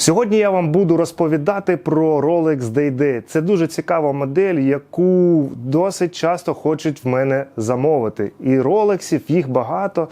Сьогодні я вам буду розповідати про Rolex Day-Day. Це дуже цікава модель, яку досить часто хочуть в мене замовити. І ролексів їх багато.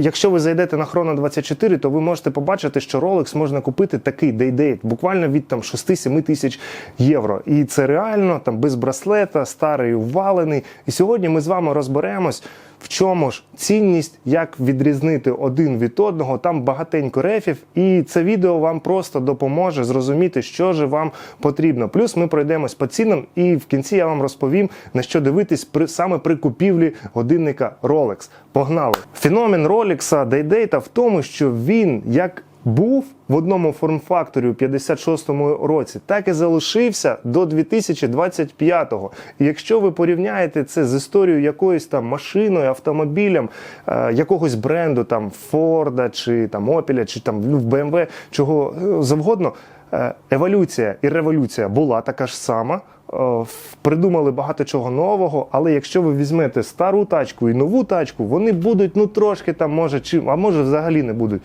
Якщо ви зайдете на Chrono 24, то ви можете побачити, що Rolex можна купити такий Day-Date, буквально від там 6-7 тисяч євро. І це реально там без браслета, старий увалений. І сьогодні ми з вами розберемось. В чому ж цінність, як відрізнити один від одного, там багатенько рефів, і це відео вам просто допоможе зрозуміти, що же вам потрібно. Плюс ми пройдемось по цінам, і в кінці я вам розповім, на що дивитись при саме при купівлі годинника Rolex. Погнали! Феномен Rolex Day-Date в тому, що він як був в одному форм-факторі у 56-му році, так і залишився до 2025-го. І якщо ви порівняєте це з історією якоюсь там машиною, автомобілем, е, якогось бренду, там Форда чи там Опеля, чи там ну, BMW, чого е, завгодно, е, еволюція і революція була така ж сама. Е, Придумали багато чого нового, але якщо ви візьмете стару тачку і нову тачку, вони будуть ну трошки там, може, чим, а може взагалі не будуть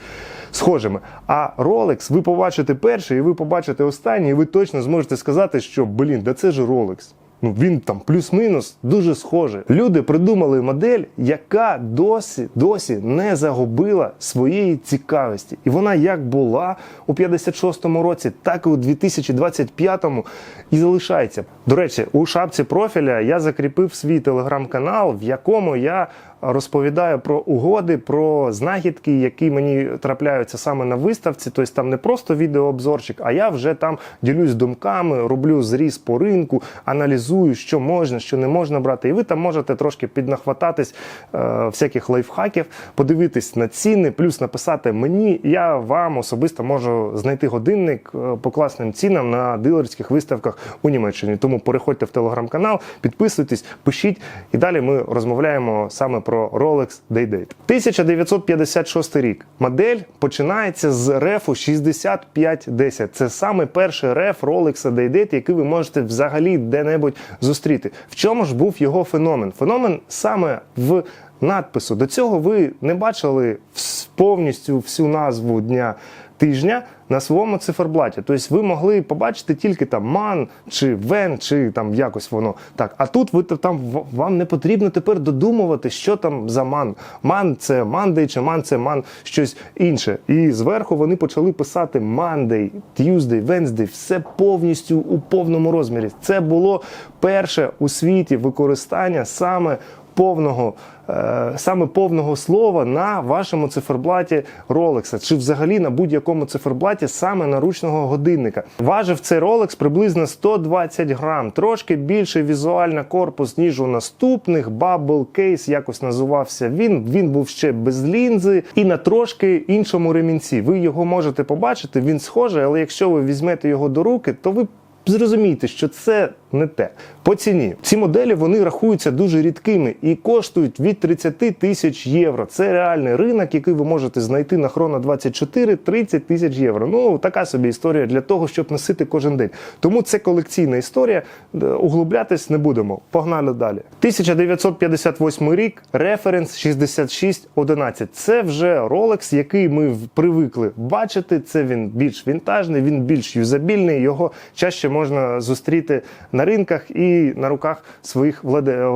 схожими. А Rolex ви побачите перший, і ви побачите останній, і ви точно зможете сказати, що блін, да це ж Rolex. Ну він там плюс-мінус дуже схожий. Люди придумали модель, яка досі досі не загубила своєї цікавості. І вона як була у 56-му році, так і у 2025-му і залишається. До речі, у шапці профіля я закріпив свій телеграм-канал, в якому я розповідаю про угоди, про знахідки, які мені трапляються саме на виставці. Тобто там не просто відеообзорчик, а я вже там ділюсь думками, роблю зріз по ринку, аналізую, що можна, що не можна брати. І ви там можете трошки піднахвататись е, всяких лайфхаків, подивитись на ціни, плюс написати мені. Я вам особисто можу знайти годинник е, по класним цінам на дилерських виставках у Німеччині. Тому переходьте в телеграм-канал, підписуйтесь, пишіть, і далі ми розмовляємо саме про Rolex Day-Date. 1956 рік. Модель починається з рефу 6510. Це саме перший реф Rolex Day-Date, який ви можете взагалі де-небудь зустріти. В чому ж був його феномен? Феномен саме в надпису. До цього ви не бачили повністю всю назву дня тижня на своєму циферблаті. Тобто ви могли побачити тільки там ман чи вен, чи там якось воно так. А тут ви там вам не потрібно тепер додумувати, що там за ман. Ман це Monday, чи ман це ман щось інше. І зверху вони почали писати Monday, Tuesday, Wednesday, все повністю у повному розмірі. Це було перше у світі використання саме повного, саме повного слова на вашому циферблаті Rolex, чи взагалі на будь-якому циферблаті саме наручного годинника. Важив цей Rolex приблизно 120 грам, трошки більший візуально корпус, ніж у наступних. Bubble Case якось називався він. Він був ще без лінзи і на трошки іншому ремінці. Ви його можете побачити, він схожий, але якщо ви візьмете його до руки, то ви зрозумієте, що це не те. По ціні ці моделі вони рахуються дуже рідкими і коштують від 30 тисяч євро. Це реальний ринок, який ви можете знайти на Chrono 24 30 тисяч євро. Ну така собі історія для того, щоб носити кожен день. Тому це колекційна історія. Е, Углублятись не будемо. Погнали далі. 1958 рік. Референс 6611. Це вже Rolex, який ми привикли бачити. Це він більш вінтажний, він більш юзабільний. Його чаще можна зустріти на ринках і на руках своїх владе...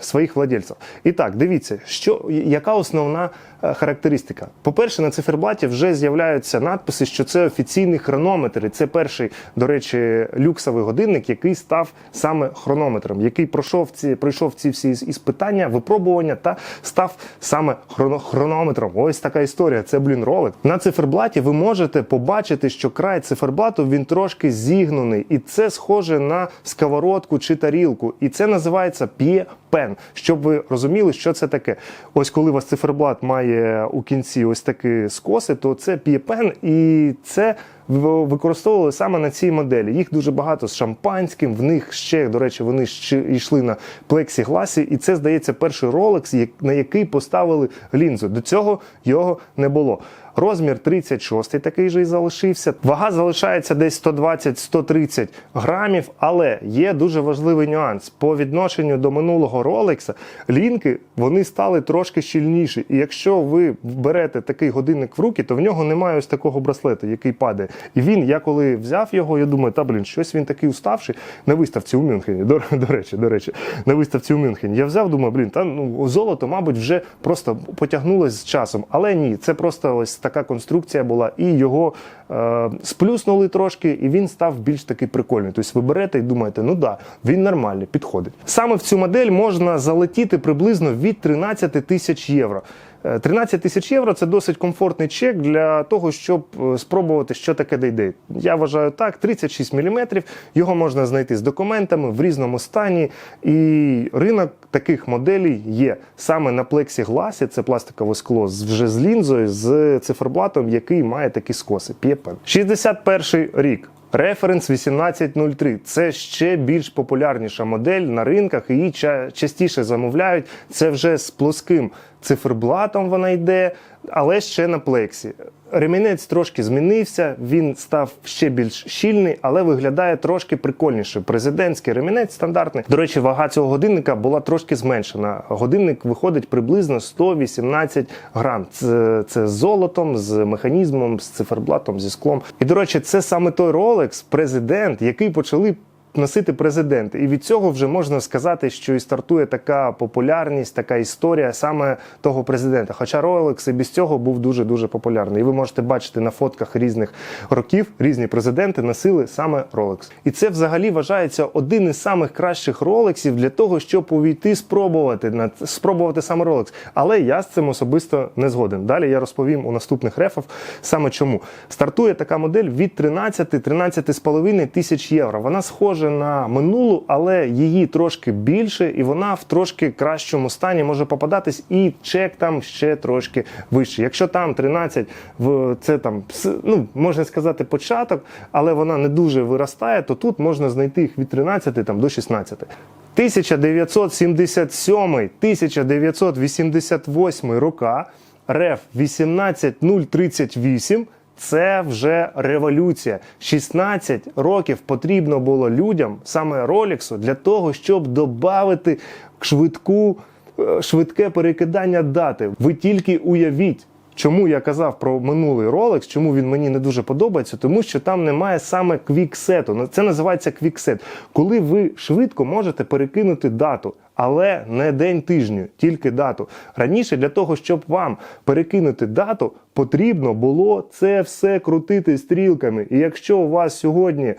своїх владельців. І так, дивіться, що яка основна характеристика. По-перше, на циферблаті вже з'являються надписи, що це офіційний хронометр. І це перший, до речі, люксовий годинник, який став саме хронометром, який пройшов ці пройшов ці всі іспитання, випробування та став саме хроно, хронометром. Ось така історія. Це блін ролик. На циферблаті ви можете побачити, що край циферблату він трошки зігнений, і це схоже на сковородку чи тарілку. І це називається п'є пен, щоб ви розуміли, що це таке. Ось коли у вас циферблат має у кінці ось такі скоси, то це п'єпен, і це використовували саме на цій моделі. Їх дуже багато з шампанським. В них ще, до речі, вони ще йшли на плексігласі, і це здається перший Rolex, на який поставили лінзу. До цього його не було. Розмір 36 такий же і залишився. Вага залишається десь 120-130 грамів, але є дуже важливий нюанс. По відношенню до минулого Rolex лінки вони стали трошки щільніші. І якщо ви берете такий годинник в руки, то в нього немає ось такого браслету, який падає. І він, я коли взяв його, я думаю, та блін, щось він такий уставший на виставці у Мюнхені. До, до речі, до речі, на виставці у Мюнхені. Я взяв, думаю, блін, та ну золото, мабуть, вже просто потягнулось з часом. Але ні, це просто ось така конструкція була, і його е, сплюснули трошки, і він став більш такий прикольний. Тобто ви берете і думаєте, ну да, він нормальний, підходить. Саме в цю модель можна залетіти приблизно від 13 тисяч євро. Е, 13 тисяч євро це досить комфортний чек для того, щоб е, спробувати, що таке Day-Date. Я вважаю так, 36 мм, його можна знайти з документами в різному стані. І ринок таких моделей є саме на плексігласі, це пластикове скло з- вже з лінзою, з циферблатом, який має такі скоси. PFN. 61 рік. Референс 1803 це ще більш популярніша модель на ринках. Її ча- частіше замовляють. Це вже з плоским циферблатом вона йде, але ще на плексі. Ремінець трошки змінився, він став ще більш щільний, але виглядає трошки прикольніше. Президентський ремінець стандартний. До речі, вага цього годинника була трошки зменшена. Годинник виходить приблизно 118 грам. Це, це з золотом, з механізмом, з циферблатом, зі склом. І до речі, це саме той Rolex, президент, який почали носити президенти. І від цього вже можна сказати, що і стартує така популярність, така історія саме того президента. Хоча Rolex і без цього був дуже дуже популярний. І ви можете бачити на фотках різних років, різні президенти носили саме Rolex. І це взагалі вважається один із самих кращих Ролексів для того, щоб увійти, спробувати на спробувати саме Rolex. Але я з цим особисто не згоден. Далі я розповім у наступних рефах саме чому. Стартує така модель від 13-13,5 тисяч євро. Вона схожа на минулу, але її трошки більше, і вона в трошки кращому стані може попадатись, і чек там ще трошки вищий. Якщо там 13, в це там ну можна сказати початок, але вона не дуже виростає, то тут можна знайти їх від 13 там до 16. 1977 1988 рока РФ 18038 це вже революція. 16 років потрібно було людям, саме Роліксу, для того, щоб додати швидку, е, швидке перекидання дати. Ви тільки уявіть. Чому я казав про минулий Rolex, чому він мені не дуже подобається? Тому що там немає саме квіксету. Це називається квіксет. Коли ви швидко можете перекинути дату, але не день тижню, тільки дату. Раніше для того, щоб вам перекинути дату, потрібно було це все крутити стрілками. І якщо у вас сьогодні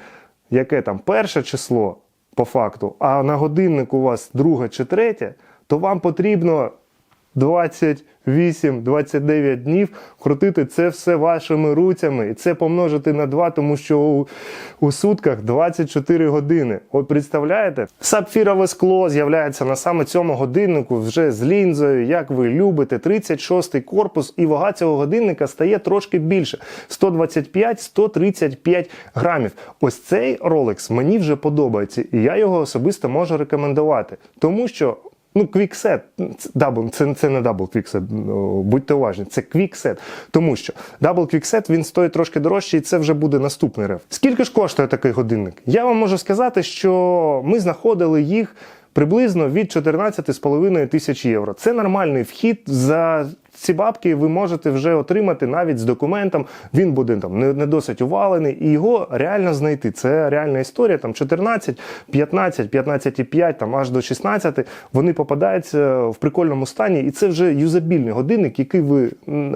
яке там перше число по факту, а на годинник у вас друге чи третє, то вам потрібно 28-29 днів крутити це все вашими руцями і це помножити на 2, тому що у, у сутках 24 години. От представляєте? Сапфірове скло з'являється на саме цьому годиннику вже з лінзою, як ви любите, 36-й корпус, і вага цього годинника стає трошки більше 125-135 грамів. Ось цей Rolex мені вже подобається, і я його особисто можу рекомендувати, тому що. Ну, квіксет, дабл, це, це не дабл квіксет, ну, будьте уважні, це квіксет. Тому що дабл квіксет він стоїть трошки дорожче, і це вже буде наступний реф. Скільки ж коштує такий годинник? Я вам можу сказати, що ми знаходили їх приблизно від 14,5 тисяч євро. Це нормальний вхід. За ці бабки ви можете вже отримати навіть з документом. Він буде там не, не досить увалений, і його реально знайти. Це реальна історія. Там 14, 15, 15,5, там аж до 16, Вони попадаються в прикольному стані, і це вже юзабільний годинник, який ви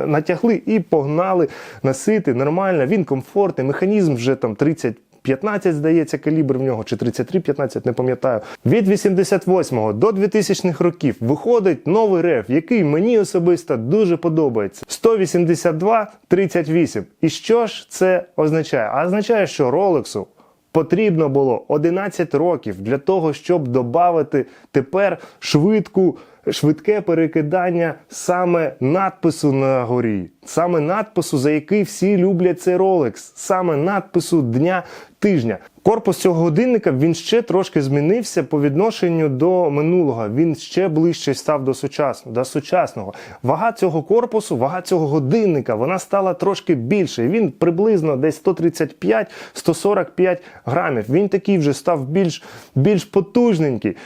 натягли і погнали носити нормально. Він комфортний, механізм вже там 30 15, здається, калібр в нього, чи 33-15, не пам'ятаю. Від 88 до 2000 х років виходить новий реф, який мені особисто дуже подобається. 182-38. І що ж це означає? А означає, що Ролексу потрібно було 11 років для того, щоб додати тепер швидку. Швидке перекидання саме надпису на горі, саме надпису, за який всі люблять цей Rolex, саме надпису дня тижня. Корпус цього годинника він ще трошки змінився по відношенню до минулого. Він ще ближче став до сучасного. До сучасного. Вага цього корпусу, вага цього годинника, вона стала трошки більше. Він приблизно десь 135-145 грамів. Він такий вже став більш, більш потужненький.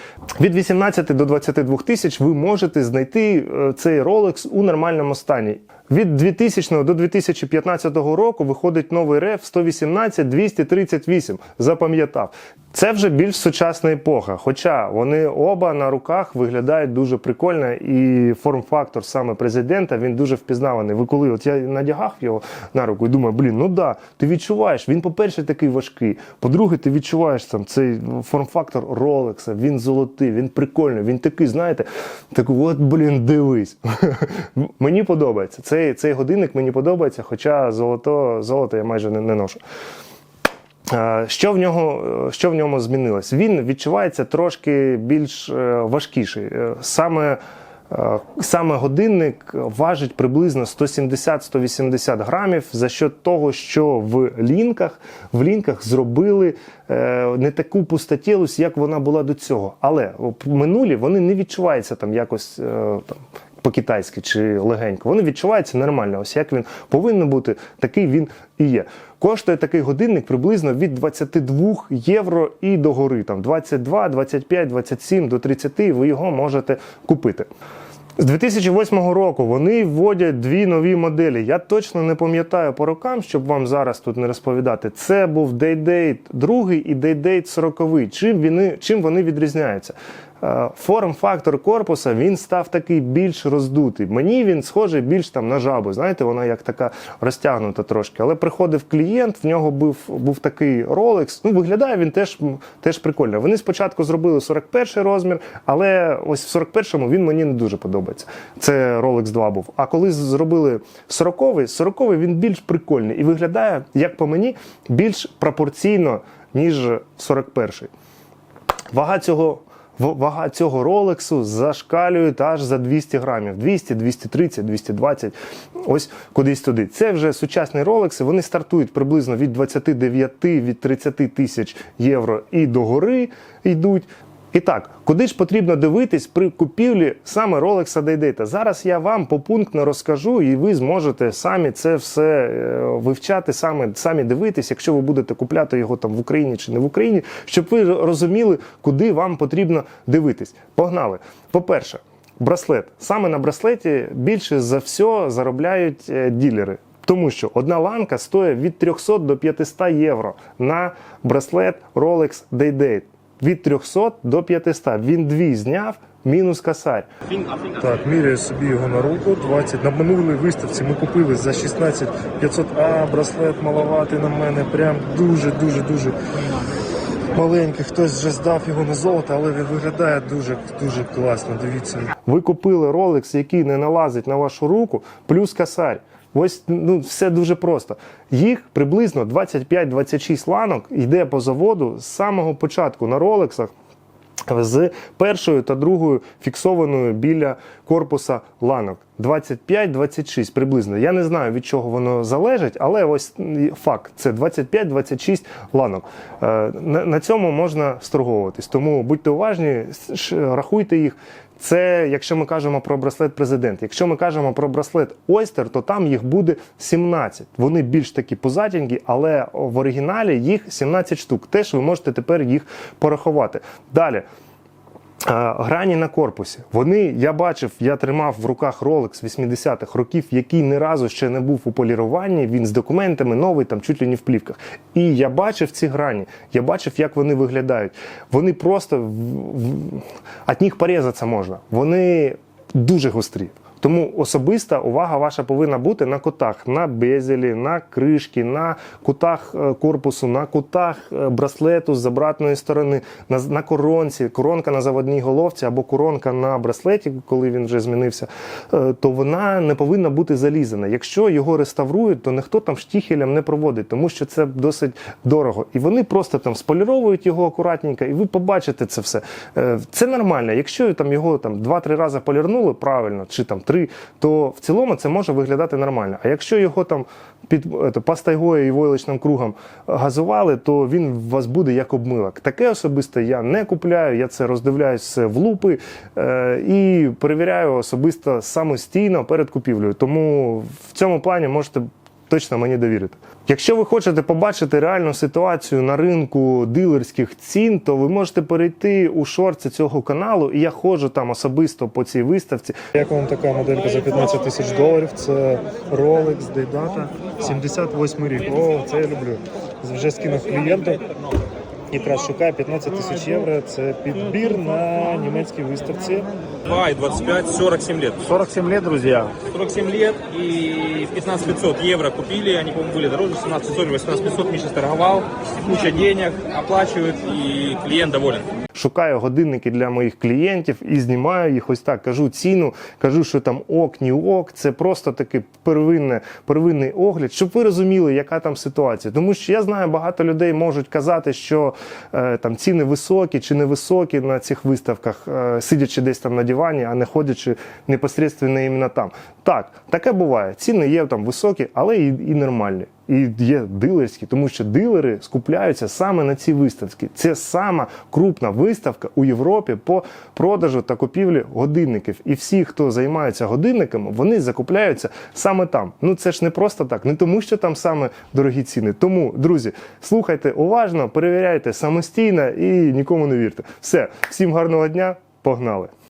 Від 18 до 22 тисяч ви можете знайти е, цей Rolex у нормальному стані. Від 2000 до 2015 року виходить новий реф 118 238. Запам'ятав. Це вже більш сучасна епоха. Хоча вони оба на руках виглядають дуже прикольно, і форм-фактор саме президента він дуже впізнаваний. Ви коли от я надягав його на руку і думаю, блін, ну да, ти відчуваєш, він, по-перше, такий важкий. По-друге, ти відчуваєш там цей форм-фактор Ролекса, він золотий, він прикольний, він такий, знаєте, такий, от, блін, дивись. мені подобається. Цей, цей годинник мені подобається, хоча золото, золото я майже не, не ношу. Що в нього що в ньому змінилось? Він відчувається трошки більш е, важкіший. Е, Саме, е, саме годинник важить приблизно 170-180 грамів за що того, що в лінках в лінках зробили не таку пустотілость, як вона була до цього. Але минулі вони не відчуваються там якось. По-китайськи чи легенько, вони відчуваються нормально. Ось як він повинен бути, такий він і є. Коштує такий годинник приблизно від 22 євро і до гори. Там 22, 25, 27 до 30 ви його можете купити. З 2008 року вони вводять дві нові моделі. Я точно не пам'ятаю по рокам, щоб вам зараз тут не розповідати. Це був Day-Date 2 і Day-Date 40. Чим вони, чим вони відрізняються? Е, Форм-фактор корпуса він став такий більш роздутий. Мені він схожий більш там на жабу. Знаєте, вона як така розтягнута трошки. Але приходив клієнт, в нього був, був такий Rolex. Ну, виглядає він теж, теж прикольно. Вони спочатку зробили 41 розмір, але ось в 41-му він мені не дуже подобається. Це Rolex 2 був. А коли зробили 40-й, 40-й він більш прикольний і виглядає, як по мені, більш пропорційно, ніж 41-й. Вага цього. Вага цього ролексу зашкалює аж за 200 грамів. 200, 230, 220, ось кудись туди. Це вже сучасні ролекси. Вони стартують приблизно від 29 від 30 тисяч євро і до гори йдуть. І так, куди ж потрібно дивитись при купівлі саме Rolex Day-Date? Зараз я вам попунктно розкажу, і ви зможете самі це все е, вивчати, самі, самі дивитись, якщо ви будете купляти його там в Україні чи не в Україні, щоб ви розуміли, куди вам потрібно дивитись. Погнали. По-перше, браслет. Саме на браслеті більше за все заробляють е, ділери. Тому що одна ланка стоїть від 300 до 500 євро на браслет Rolex Day-Date. Від 300 до 500. Він дві зняв, мінус косарь. Так, міряю собі його на руку. 20. На минулій виставці ми купили за 16 500. А, браслет маловатий на мене. Прям дуже, дуже, дуже маленький. Хтось вже здав його на золото, але він виглядає дуже, дуже класно. Дивіться. Ви купили Rolex, який не налазить на вашу руку, плюс косарь. Ось ну все дуже просто. Їх приблизно 25-26 ланок йде по заводу з самого початку на ролексах. З першою та другою фіксованою біля корпуса ланок 25-26 приблизно. Я не знаю від чого воно залежить, але ось факт: це 25-26 ланок. Е, На, цьому можна сторговуватись. Тому будьте уважні, рахуйте їх. Це якщо ми кажемо про браслет президент. Якщо ми кажемо про браслет Ойстер, то там їх буде 17. Вони більш такі позатінькі, але в оригіналі їх 17 штук. Теж ви можете тепер їх порахувати. Далі. Грані на корпусі. Вони, я бачив, я тримав в руках Rolex 80-х років, який ні разу ще не був у поліруванні. Він з документами новий, там чуть ли не в плівках. І я бачив ці грані. Я бачив, як вони виглядають. Вони просто від них порізатися можна. Вони дуже гострі. Тому особиста увага ваша повинна бути на кутах, на безелі, на кришки, на кутах е, корпусу, на кутах е, браслету з обратної сторони, на, на коронці, коронка на заводній головці або коронка на браслеті, коли він вже змінився, е, то вона не повинна бути залізана. Якщо його реставрують, то ніхто там штіхелем не проводить, тому що це досить дорого. І вони просто там споліровують його акуратненько, і ви побачите це все. Це нормально. Якщо там його там 2-3 рази полірнули правильно, чи там 3, то в цілому це може виглядати нормально. А якщо його там під ето, пастайгою і войлочним кругом газували, то він у вас буде як обмилок. Таке особисто я не купляю, я це роздивляюсь в лупи е, і перевіряю особисто самостійно перед купівлею. Тому в цьому плані можете точно мені довірите. Якщо ви хочете побачити реальну ситуацію на ринку дилерських цін, то ви можете перейти у шорти цього каналу, і я ходжу там особисто по цій виставці. Як вам така моделька за 15 тисяч доларів? Це Rolex Daydata 78 рік. О, це я люблю. Вже скинув клієнту. Якраз шукає 15 тисяч євро. Це підбір на німецькій виставці. 2 и 25, 47 лет. 47 лет, друзі. 47 лет и 15 500 евро купили, они, по-моему, были дороже, 17 500 или 18 500, Миша торговал, куча денег, оплачивают и клиент доволен. Шукаю годинники для моїх клієнтів і знімаю їх ось так. Кажу ціну, кажу, що там ок, ні ок. Це просто такий первинне, первинний огляд, щоб ви розуміли, яка там ситуація. Тому що я знаю, багато людей можуть казати, що е, там ціни високі чи невисокі на цих виставках, е, сидячи десь там на дивані, а не ходячи непосередньо іменно там. Так, таке буває. Ціни є там високі, але і, і нормальні. І є дилерські, тому що дилери скупляються саме на ці виставки. Це сама крупна виставка у Європі по продажу та купівлі годинників. І всі, хто займається годинниками, вони закупляються саме там. Ну це ж не просто так, не тому, що там саме дорогі ціни. Тому, друзі, слухайте уважно, перевіряйте самостійно і нікому не вірте. Все, всім гарного дня, погнали!